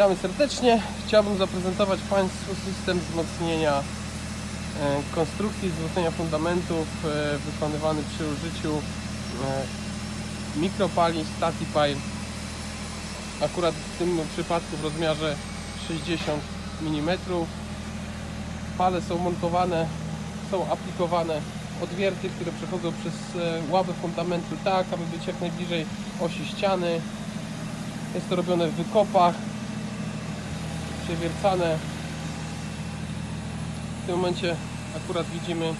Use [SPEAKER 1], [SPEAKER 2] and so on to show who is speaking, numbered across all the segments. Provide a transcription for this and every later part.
[SPEAKER 1] Witamy serdecznie. Chciałbym zaprezentować Państwu system wzmocnienia e, konstrukcji, wzmocnienia fundamentów e, wykonywany przy użyciu e, mikropali StatiPie. Akurat w tym przypadku w rozmiarze 60 mm. Pale są montowane, są aplikowane odwierty, które przechodzą przez ławę fundamentu tak, aby być jak najbliżej osi ściany. Jest to robione w wykopach, przewiercane. W tym momencie akurat widzimy em,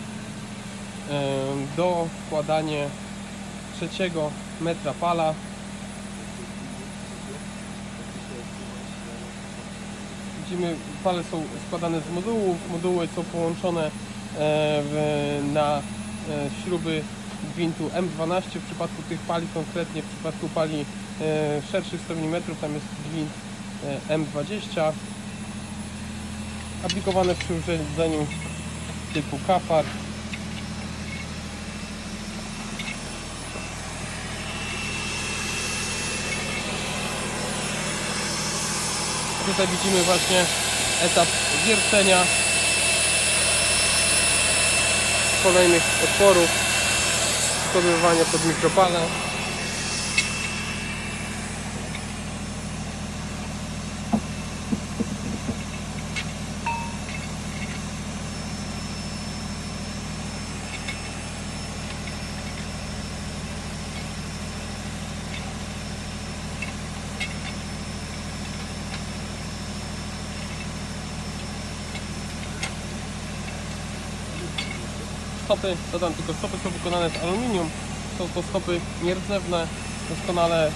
[SPEAKER 1] dokładanie trzeciego metra pala. Widzimy, pale są składane z modułów. Moduły są połączone e, na e, śruby gwintu M12 w przypadku tych pali konkretnie, w przypadku pali e, szerszych 100 mm tam jest gwint e, M20 aplikowane przy urządzeniu typu kapar. Tutaj widzimy właśnie etap wiercenia kolejnych otworów przygotowywania pod mikropale stopy, dodam tylko stopy są wykonane z aluminium. Są to stopy nierdzewne, doskonale e,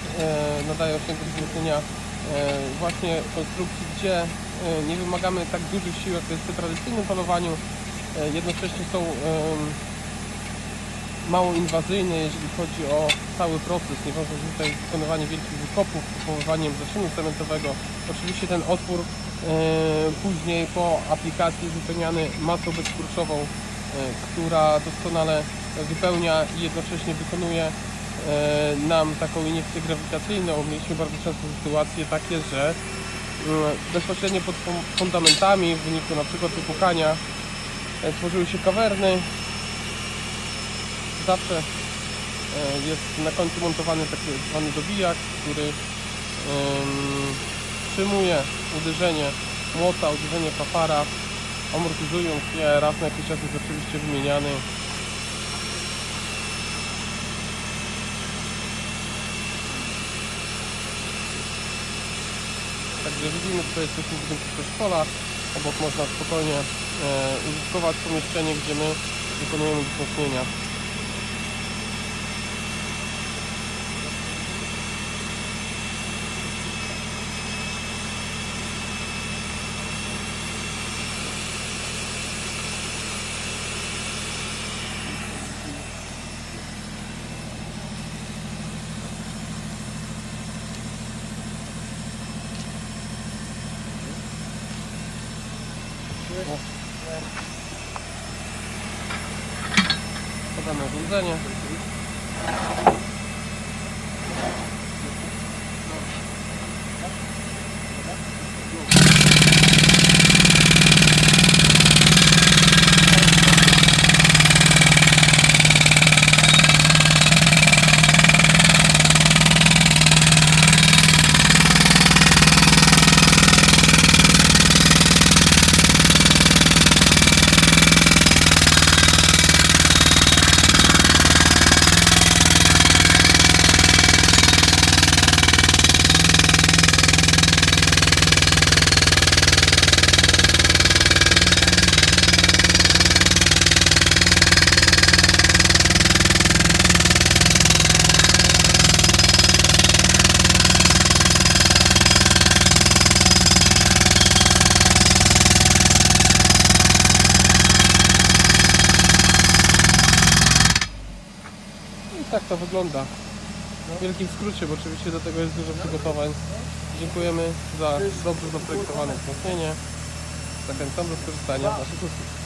[SPEAKER 1] nadają się do wzmocnienia e, właśnie konstrukcji, gdzie e, nie wymagamy tak dużych sił, jak to jest przy tradycyjnym polowaniu. E, jednocześnie są em, mało inwazyjne, jeżeli chodzi o cały proces. Nie wiąże się tutaj wykonywanie wielkich wykopów, powoływaniem zaczynu cementowego. Oczywiście ten otwór e, później po aplikacji wypełniany masą bezkurczową, e, która doskonale wypełnia i jednocześnie wykonuje e, nam taką iniekcję grawitacyjną. Mieliśmy bardzo często sytuacje takie, że mm, bezpośrednio pod fun- fundamentami w wyniku na przykład wypukania e, tworzyły się kawerny, zawsze e, jest na końcu montowany tak zwany dobijak, który przyjmuje uderzenie młota, uderzenie kapara, amortyzując je, raz na jakiś czas jest oczywiście wymieniany. Także widzimy, tutaj jesteśmy w budynku przedszkola, obok można spokojnie e, użytkować pomieszczenie, gdzie my wykonujemy wzmocnienia. Podamy urządzenie. Tak to wygląda. W wielkim skrócie, bo oczywiście do tego jest dużo przygotowań. Dziękujemy za dobrze zaprojektowane wzmocnienie. Zachęcam do skorzystania z naszych usług.